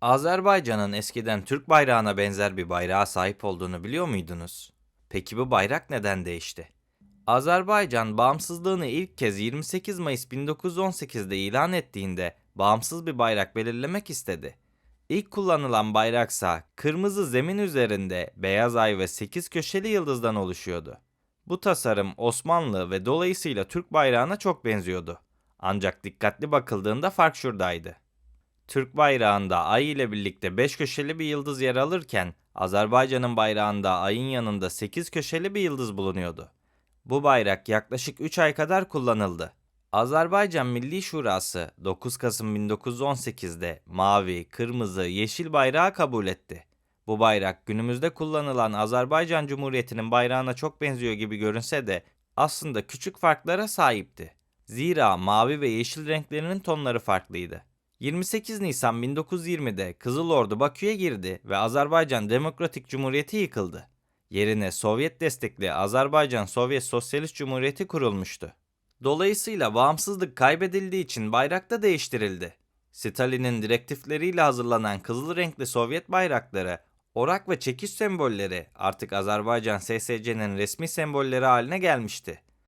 Azerbaycan'ın eskiden Türk bayrağına benzer bir bayrağa sahip olduğunu biliyor muydunuz? Peki bu bayrak neden değişti? Azerbaycan bağımsızlığını ilk kez 28 Mayıs 1918'de ilan ettiğinde bağımsız bir bayrak belirlemek istedi. İlk kullanılan bayraksa kırmızı zemin üzerinde beyaz ay ve 8 köşeli yıldızdan oluşuyordu. Bu tasarım Osmanlı ve dolayısıyla Türk bayrağına çok benziyordu. Ancak dikkatli bakıldığında fark şuradaydı. Türk bayrağında ay ile birlikte 5 köşeli bir yıldız yer alırken Azerbaycan'ın bayrağında ayın yanında 8 köşeli bir yıldız bulunuyordu. Bu bayrak yaklaşık 3 ay kadar kullanıldı. Azerbaycan Milli Şurası 9 Kasım 1918'de mavi, kırmızı, yeşil bayrağı kabul etti. Bu bayrak günümüzde kullanılan Azerbaycan Cumhuriyeti'nin bayrağına çok benziyor gibi görünse de aslında küçük farklara sahipti. Zira mavi ve yeşil renklerinin tonları farklıydı. 28 Nisan 1920'de Kızıl Ordu Bakü'ye girdi ve Azerbaycan Demokratik Cumhuriyeti yıkıldı. Yerine Sovyet destekli Azerbaycan Sovyet Sosyalist Cumhuriyeti kurulmuştu. Dolayısıyla bağımsızlık kaybedildiği için bayrak da değiştirildi. Stalin'in direktifleriyle hazırlanan kızıl renkli Sovyet bayrakları, orak ve çekiş sembolleri artık Azerbaycan SSC'nin resmi sembolleri haline gelmişti.